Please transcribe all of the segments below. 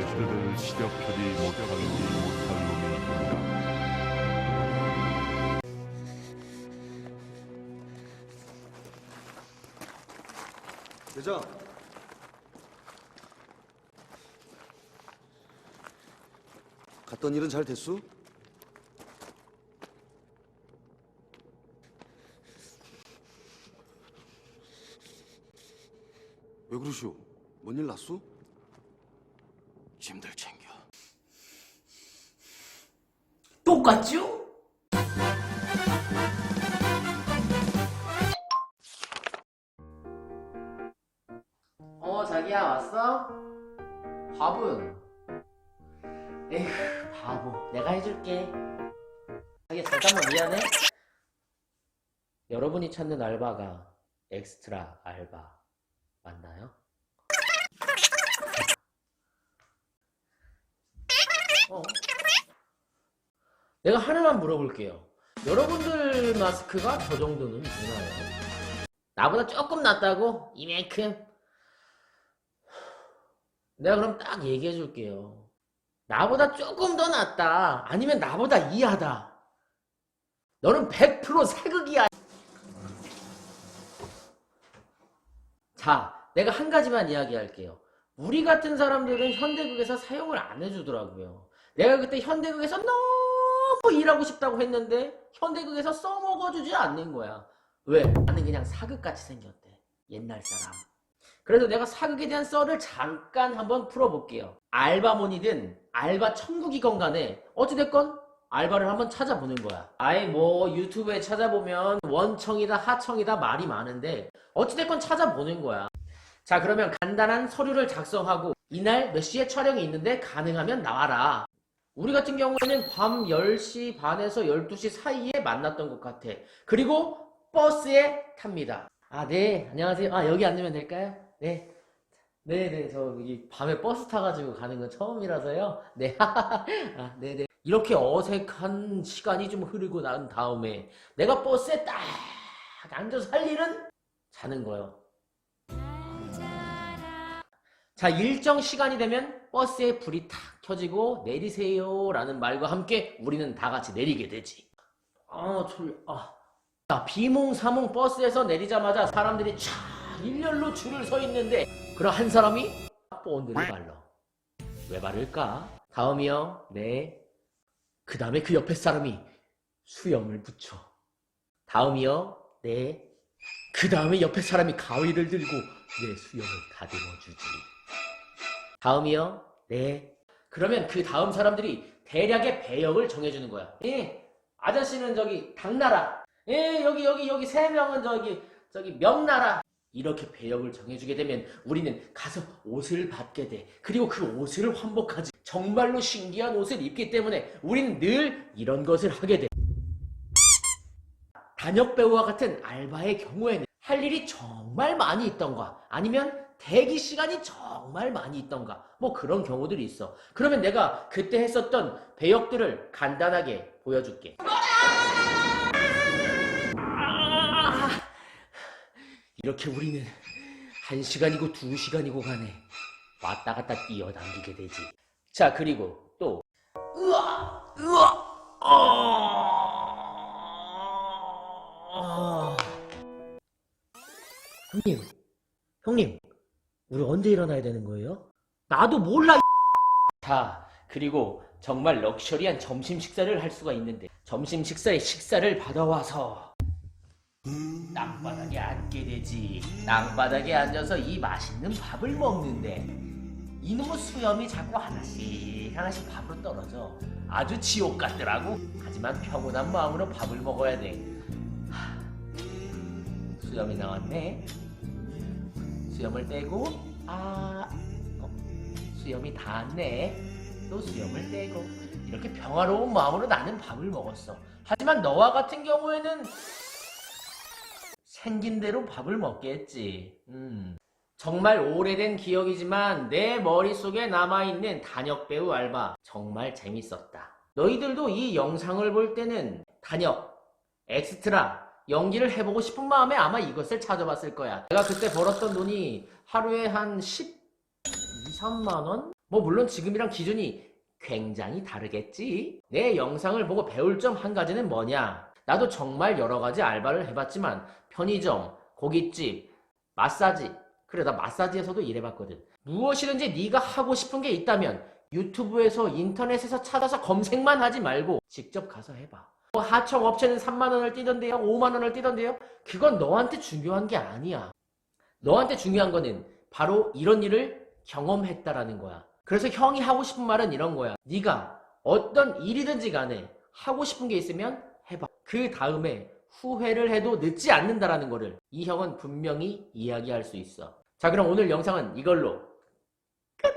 그를 시력하지 못하지 못할 놈이 있다. 대장. 갔던 일은 잘 됐소? 왜 그러시오? 뭔 일 났소? 똑같죠? 어 자기야 왔어? 밥은? 에휴 바보 내가 해줄게 자기야 잠깐만 미안해 여러분이 찾는 알바가 엑스트라 알바 맞나요? 어? 내가 하나만 물어볼게요. 여러분들 마스크가 저 정도는 되나요? 나보다 조금 낫다고? 이만큼? 내가 그럼 딱 얘기해 줄게요. 나보다 조금 더 낫다. 아니면 나보다 이하다. 너는 100% 사극이야. 자, 내가 한 가지만 이야기할게요. 우리 같은 사람들은 현대극에서 사용을 안 해주더라고요. 내가 그때 현대극에서 너무 일하고 싶다고 했는데 현대극에서 써먹어주지 않는 거야. 왜? 나는 그냥 사극같이 생겼대. 옛날 사람. 그래서 내가 사극에 대한 썰을 잠깐 한번 풀어볼게요. 알바몬이든 알바 천국이건 간에 어찌됐건 알바를 한번 찾아보는 거야. 아예 뭐 유튜브에 찾아보면 원청이다 하청이다 말이 많은데 어찌됐건 찾아보는 거야. 자 그러면 간단한 서류를 작성하고 이날 몇 시에 촬영이 있는데 가능하면 나와라. 우리 같은 경우에는 밤 10시 반에서 12시 사이에 만났던 것 같아. 그리고 버스에 탑니다. 아, 네. 안녕하세요. 아, 여기 앉으면 될까요? 네. 네네. 저 여기 밤에 버스 타가지고 가는 건 처음이라서요. 네. 아, 네네. 이렇게 어색한 시간이 좀 흐르고 난 다음에 내가 버스에 딱 앉아서 할 일은 자는 거예요. 자, 일정 시간이 되면 버스에 불이 탁 켜지고 내리세요 라는 말과 함께 우리는 다 같이 내리게 되지. 아, 졸려. 아. 자, 비몽사몽 버스에서 내리자마자 사람들이 쫙 일렬로 줄을 서 있는데 그럼 한 사람이 본드를 발라. 왜 바를까? 다음이요. 네. 그 다음에 그 옆에 사람이 수염을 붙여. 다음이요. 네. 그 다음에 옆에 사람이 가위를 들고 내 수염을 다듬어 주지. 다음이요? 네. 그러면 그 다음 사람들이 대략의 배역을 정해주는 거야. 예, 아저씨는 저기 당나라. 예, 여기 여기 여기 세 명은 저기 저기 명나라. 이렇게 배역을 정해주게 되면 우리는 가서 옷을 받게 돼. 그리고 그 옷을 환복하지. 정말로 신기한 옷을 입기 때문에 우리는 늘 이런 것을 하게 돼. 단역 배우와 같은 알바의 경우에는 할 일이 정말 많이 있던가 아니면 대기 시간이 정말 많이 있던가? 뭐 그런 경우들이 있어. 그러면 내가 그때 했었던 배역들을 간단하게 보여줄게. 아! 이렇게 우리는 한 시간이고 두 시간이고 간에 왔다 갔다 뛰어당기게 되지. 자 그리고 또. 으아! 으아! 어... 형님, 형님, 우리 언제 일어나야 되는 거예요? 나도 몰라. 자, 그리고 정말 럭셔리한 점심 식사를 할 수가 있는데 점심 식사의 식사를 받아와서 땅바닥에 앉게 되지. 땅바닥에 앉아서 이 맛있는 밥을 먹는데 이놈의 수염이 자꾸 하나씩 하나씩 밥으로 떨어져. 아주 지옥 같더라고. 하지만 평온한 마음으로 밥을 먹어야 돼. 하, 수염이 나왔네. 수염을 떼고 아 어, 수염이 닿았네. 또 수염을 떼고 이렇게 평화로운 마음으로 나는 밥을 먹었어. 하지만 너와 같은 경우에는 생긴 대로 밥을 먹겠지. 음. 정말 오래된 기억이지만 내 머릿속에 남아있는 단역 배우 알바 정말 재밌었다. 너희들도 이 영상을 볼 때는 단역, 엑스트라, 연기를 해보고 싶은 마음에 아마 이것을 찾아봤을 거야. 내가 그때 벌었던 돈이 하루에 한 10, 2, 3만 원? 뭐 물론 지금이랑 기준이 굉장히 다르겠지. 내 영상을 보고 배울 점 한 가지는 뭐냐? 나도 정말 여러 가지 알바를 해봤지만 편의점, 고깃집, 마사지. 그래 나 마사지에서도 일해봤거든. 무엇이든지 네가 하고 싶은 게 있다면 유튜브에서 인터넷에서 찾아서 검색만 하지 말고 직접 가서 해봐. 뭐 하청 업체는 3만 원을 뛰던데요, 5만 원을 뛰던데요. 그건 너한테 중요한 게 아니야. 너한테 중요한 거는 바로 이런 일을 경험했다라는 거야. 그래서 형이 하고 싶은 말은 이런 거야. 네가 어떤 일이든지 간에 하고 싶은 게 있으면 해봐. 그 다음에 후회를 해도 늦지 않는다라는 거를 이 형은 분명히 이야기할 수 있어. 자, 그럼 오늘 영상은 이걸로 끝!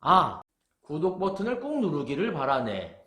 아, 구독 버튼을 꼭 누르기를 바라네.